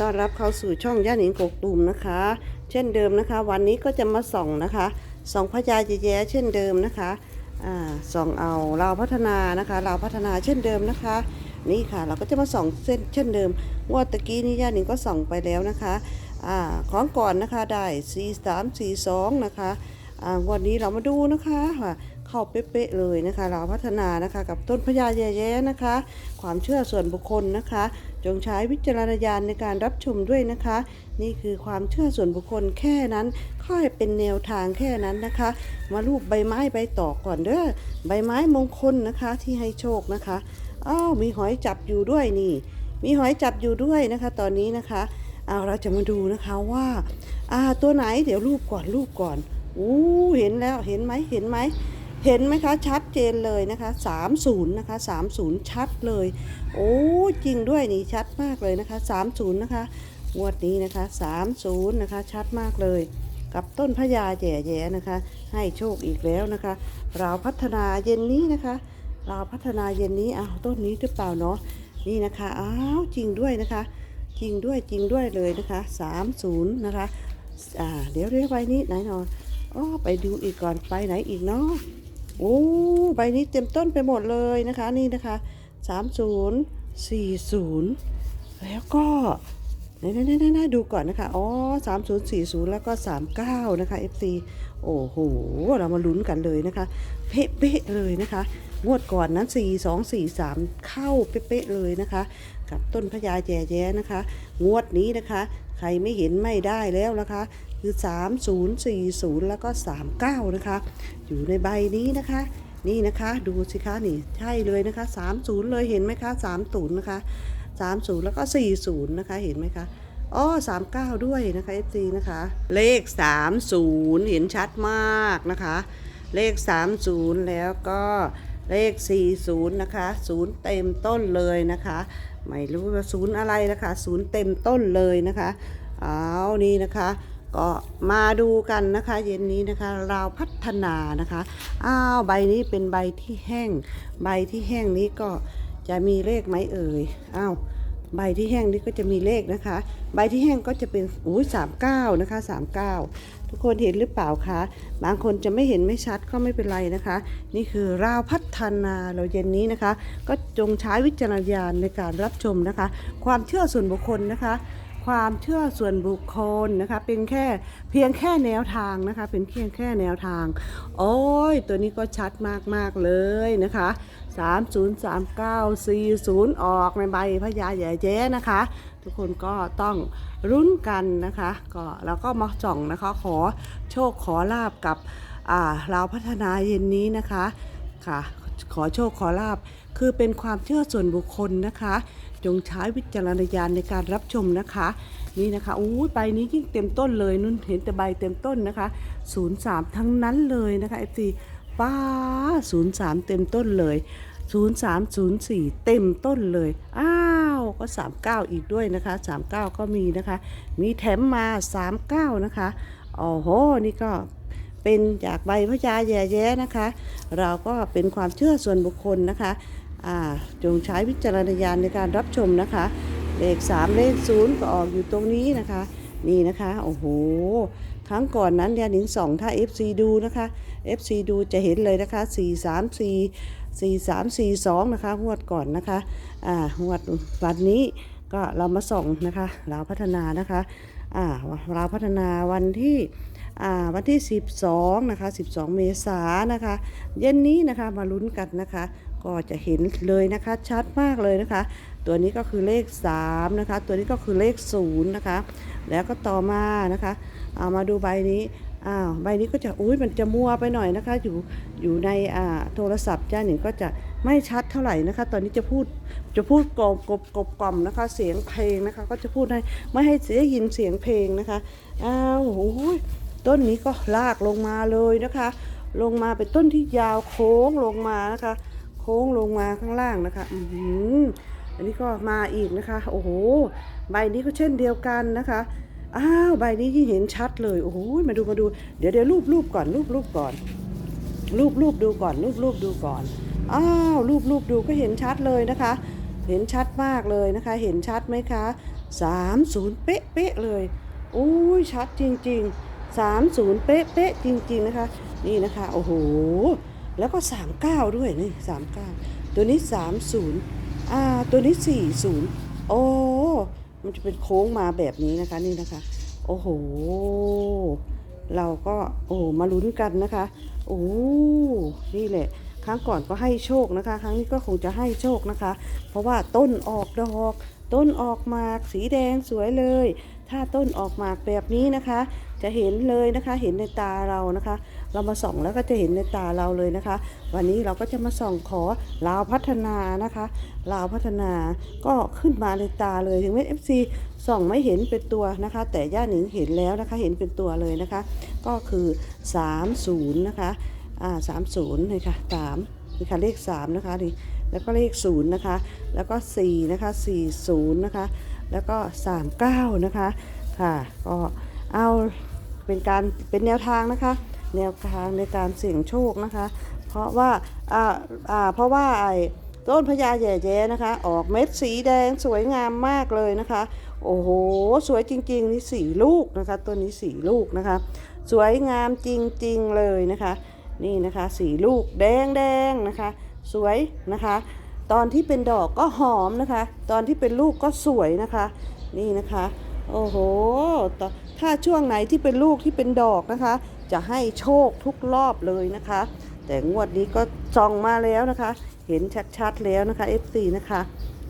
ต้อนรับเข้าสู่ช่องย่าหนิงกกตุมนะคะ เช่นเดิมนะคะ วันนี้ก็จะมาส่องนะคะส่องพญาแย้ๆเช่นเดิมนะคะส่องเอาเราวพัฒนานะคะเราวพัฒนาเช่นเดิมนะคะ นี่ค่ะเราก็จะมาส่องเส้นเช่นเดิมงวดตะกี้นี้ย่าหนิงก็ส่องไปแล้วนะคะอของก่อนนะคะได้4 3 4 2นะคะอ่างวดนี้เรามาดูนะคะค่ะเข้าเป๊ะๆเลยนะคะ เราวพัฒนานะคะกับต้นพญาแย้ๆนะคะ ความเชื่อส่วนบุคคลนะคะ จงใช้วิจารณญาณในการรับชมด้วยนะคะ นี่คือความเชื่อส่วนบุคคลแค่นั้น ค่อยเป็นแนวทางแค่นั้นนะคะ มารูปใบไม้ใบตอกก่อนเด้อใบไม้มงคลนะคะที่ให้โชคนะคะอ้าวมีหอยจับอยู่ด้วยนี่ มีหอยจับอยู่ด้วยนะคะ ตอนนี้นะคะเอาเราจะมาดูนะคะว่าอ่าตัวไหนเดี๋ยวรูปก่อนรูปก่อนอู้เห็นแล้วเห็นไหมเห็นไหม เห็นไหมคะชัดเจนเลยนะคะ30นะคะ30 ชัดเลย โอ้จริงด้วยนี่ชัดมากเลยนะคะ30นะคะงวดนี้นะคะ30นะคะชัดมากเลย กับต้นพญาแย่แย่นะคะ ให้โชคอีกแล้วนะคะ เราพัฒนาเย็นนี้นะคะ เราพัฒนาเย็นนี้อ้าวต้นนี้หรือเปล่าเนาะนี่นะคะอ้าวจริงด้วยนะคะ จริงด้วยจริงด้วยเลยนะคะ30นะคะอ่าเดี๋ยวเรียกใบนี้ไหนหนอยอ๋อไปดูอีกก่อนไปไหนอีกเนาะ โอ้ใบนี้เต็มต้นไปหมดเลยนะคะนี่นะคะ30 40แล้วก็ไหนๆๆๆดูก่อนนะคะอ๋อ3040แล้วก็39นะคะ FC โอ้โห เรามาลุ้นกันเลยนะคะ เป๊ะๆเลยนะคะ งวดก่อนนั้น4 2 4 3เข้าเป๊ะๆเลยนะคะ กับต้นพญาแย่แย้นะคะ งวดนี้นะคะ รไม่เห็นไม่ได้แล้วนะคะ คือ 3040 แล้วก็ 39 นะคะ อยู่ในใบนี้นะคะ นี่นะคะดูสิคะนี่ใช่เลยนะคะ 30 เลยเห็นไหมคะ 30 นะคะ 30 แล้วก็ 40 นะคะเห็นไหมคะอ๋อ39 ด้วยนะคะ FC นะคะ เลข 30 เห็นชัดมากนะคะ เลข 30 แล้วก็เลข 40 นะคะ 0 เต็มต้นเลยนะคะ ไม่รู้ว่าศูนย์อะไรนะคะ ศูนย์เต็มต้นเลยนะคะเอานี่นะคะก็มาดูกันนะคะเย็นนี้นะคะเราพัฒนานะคะอ้าวใบนี้เป็นใบที่แห้ง ใบที่แห้งนี้ก็จะมีเลขไหมเอ่ยอ้าว ใบที่แห้งนี้ก็จะมีเลขนะคะ ใบที่แห้งก็จะเป็นอุ้ยสามเก้านะคะสามเก้าทุกคนเห็นหรือเปล่าคะ บางคนจะไม่เห็นไม่ชัดก็ไม่เป็นไรนะคะ นี่คือราวพัฒนาเราเย็นนี้นะคะ ก็จงใช้วิจารณญาณในการรับชมนะคะ ความเชื่อส่วนบุคคลนะคะความเชื่อส่วนบุคคลนะคะเป็นแค่เพียงแค่แนวทางนะคะ เป็นเพียงแค่แนวทาง โอ้ย ตัวนี้ก็ชัดมากๆเลยนะคะ 303940 ออกในใบพญาใหญ่แย้นะคะ ทุกคนก็ต้องรุ้นกันนะคะ ก็แล้วก็มาส่องนะคะ ขอโชคขอลาบกับอ่าเราวพัฒนาเย็นนี้นะคะค่ะ ขอโชคขอลาบคือเป็นความเชื่อส่วนบุคคลนะคะ จงใช้วิจารณญาณในการรับชมนะคะ นี่นะคะอู้ใบนี้ยิ่งเต็มต้นเลยนุ่นเห็นแต่ใบเต็มต้นนะคะ 03 ทั้งนั้นเลยนะคะ FC ป้า03เต็มต้นเลย0304เต็มต้นเลย อ้าว ก็39อีกด้วยนะคะ39ก็มีนะคะ มีแถมมา39นะคะโอ้โห นี่ก็เป็นจากใบพญาแย่แยนะคะ เราก็เป็นความเชื่อส่วนบุคคลนะคะอ่าจงใช้วิจารณญาณในการรับชมนะคะ เลข 3 เลข 0 ก็ออกอยู่ตรงนี้นะคะ นี่นะคะ โอ้โห ครั้งก่อนนั้นยาหนิงสองถ้า FC ดูนะคะ FC ดูจะเห็นเลยนะคะ 4 3 4 4 3 4 2 นะคะงวดก่อนนะคะ อ่างวดวันนี้ก็เรามาส่องนะคะเราพัฒนานะคะ อ่าเราพัฒนาวันที่อ่าวันที่ 12 นะคะ 12 เมษายนนะคะ เย็นนี้นะคะมาลุ้นกันนะคะ ก็จะเห็นเลยนะคะชัดมากเลยนะคะ ตัวนี้ก็คือเลข 3 นะคะ ตัวนี้ก็คือเลข 0 นะคะ แล้วก็ต่อมานะคะ เอามาดูใบนี้อ้าวใบนี้ก็จะอุ้ยมันจะมัวไปหน่อยนะคะ อยู่อยู่ในอ่าโทรศัพท์จ้าหนึ่งก็จะไม่ชัดเท่าไหร่นะคะ ตอนนี้จะพูดจะพูดกลบกบกบกล่อมนะคะ เสียงเพลงนะคะ ก็จะพูดให้ไม่ให้เสียยินเสียงเพลงนะคะอ้าวโอ้ยต้นนี้ก็ลากลงมาเลยนะคะ ลงมาเป็นต้นที่ยาวโค้งลงมานะคะ โค้งลงมาข้างล่างนะคะอืออันนี้ก็มาอีกนะคะ โอ้โห ใบนี้ก็เช่นเดียวกันนะคะ อ้าวใบนี้ที่เห็นชัดเลยโอ้โหมาดูมาดู เดี๋ยวเดี๋ยวรูปรูปก่อนรูปรูปก่อน รูปรูปดูก่อนรูปรูปดูก่อนอ้าวรูปรูปดูก็เห็นชัดเลยนะคะ เห็นชัดมากเลยนะคะ เห็นชัดไหมคะ30เป๊ะเป๊ะเลยโอ้ยชัดจริง ๆ 30 เป๊ะเป๊ะจริง ๆนะคะ นี่นะคะโอ้โหแล้วก็ 39 ด้วยนี่39 ตัวนี้ 30อ่าตัวนี้ 40 โอ้ มันจะเป็นโค้งมาแบบนี้นะคะนี่นะคะ โอ้โห เราก็โอ้มาลุ้นกันนะคะ โอ้นี่แหละ ครั้งก่อนก็ให้โชคนะคะ ครั้งนี้ก็คงจะให้โชคนะคะ เพราะว่าต้นออกดอก ต้นออกหมากสีแดงสวยเลย ถ้าต้นออกมากแบบนี้นะคะ จะเห็นเลยนะคะ เห็นในตาเรานะคะ เรามาส่องแล้วก็จะเห็นในตาเราเลยนะคะ วันนี้เราก็จะมาส่องขอลาวพัฒนานะคะลาวพัฒนาก็ขึ้นมาในตาเลยถึงแม้ FC ส่องไม่เห็นเป็นตัวนะคะ แต่ย่าหนิงเห็นแล้วนะคะ เห็นเป็นตัวเลยนะคะ ก็คือ 30 นะคะอ่าสามศูนย์เลยค่ะสามนี่ค่ะเลขสามนะคะนี่แล้วก็เลขศูนย์นะคะ แล้วก็สี่นะคะสี่ศูนย์นะคะ แล้วก็สามเก้านะคะ ค่ะ ก็เอา เป็นการเป็นแนวทางนะคะ แนวทางในการเสี่ยงโชคนะคะ เพราะว่าอ่าอ่าเพราะว่าไอ้ต้นพญาแย่ๆนะคะ ออกเม็ดสีแดงสวยงามมากเลยนะคะ โอ้โห สวยจริง ๆ นี่สีลูกนะคะ ตัวนี้สีลูกนะคะ สวยงามจริง ๆ เลยนะคะ นี่นะคะสีลูกแดงแดงนะคะ สวยนะคะ ตอนที่เป็นดอกก็หอมนะคะ ตอนที่เป็นลูกก็สวยนะคะ นี่นะคะ โอ้โหตอน ถ้าช่วงไหนที่เป็นลูกที่เป็นดอกนะคะ จะให้โชคทุกรอบเลยนะคะ แต่งวดนี้ก็จองมาแล้วนะคะ เห็นชัดๆแล้วนะคะ FC นะคะ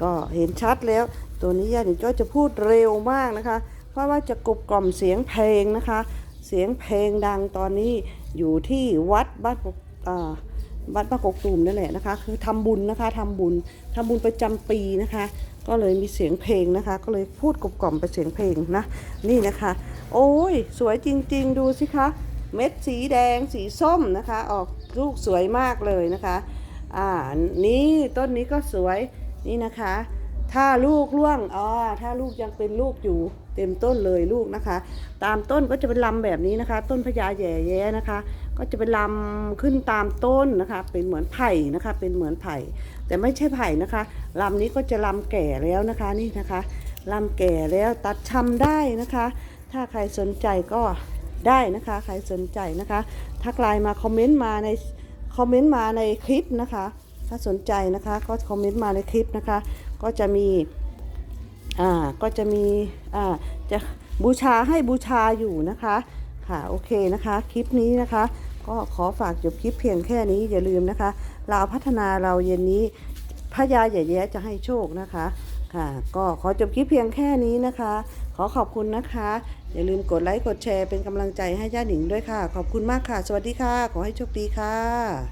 ก็เห็นชัดแล้ว ตัวนี้ย่าหนิงก็จะพูดเร็วมากนะคะ เพราะว่าจะกลบกล่อมเสียงเพลงนะคะ เสียงเพลงดังตอนนี้อยู่ที่วัดบ้านกกอ่าวัดบ้านกกตูมนั่นแหละนะคะ คือทำบุญนะคะทำบุญทำบุญประจำปีนะคะ ก็เลยมีเสียงเพลงนะคะ ก็เลยพูดกลบกล่อมไปเสียงเพลงนะ นี่นะคะ โอ้ย สวยจริง ๆ ดูสิคะ เม็ดสีแดงสีส้มนะคะ ออกลูกสวยมากเลยนะคะ อ่า นี่ต้นนี้ก็สวย นี่นะคะ ถ้าลูกร่วง อ๋อ ถ้าลูกยังเป็นลูกอยู่เต็มต้นเลยลูกนะคะ ตามต้นก็จะเป็นลำแบบนี้นะคะ ต้นพญาแย่แย้นะคะ ก็จะเป็นลำขึ้นตามต้นนะคะ เป็นเหมือนไผ่นะคะ เป็นเหมือนไผ่ แต่ไม่ใช่ไผ่นะคะลำนี้ก็จะลำแก่แล้วนะคะนี่นะคะลำแก่แล้วตัดชำได้นะคะ ถ้าใครสนใจก็ได้นะคะ ใครสนใจนะคะ ทักไลน์มาคอมเมนต์มาในคอมเมนต์มาในคลิปนะคะ ถ้าสนใจนะคะก็คอมเมนต์มาในคลิปนะคะ ก็จะมีอ่าก็จะมีอ่าจะบูชาให้บูชาอยู่นะคะค่ะโอเคนะคะ คลิปนี้นะคะ ก็ขอฝากจบคลิปเพียงแค่นี้อย่าลืมนะคะเราวพัฒนาเราเย็นนี้พระยาใหญ่แย้จะให้โชคนะคะค่ะ ก็ขอจบคลิปเพียงแค่นี้นะคะ ขอขอบคุณนะคะ อย่าลืมกดไลค์กดแชร์เป็นกำลังใจให้ย่าหนิงด้วยค่ะ ขอบคุณมากค่ะ สวัสดีค่ะ ขอให้โชคดีค่ะ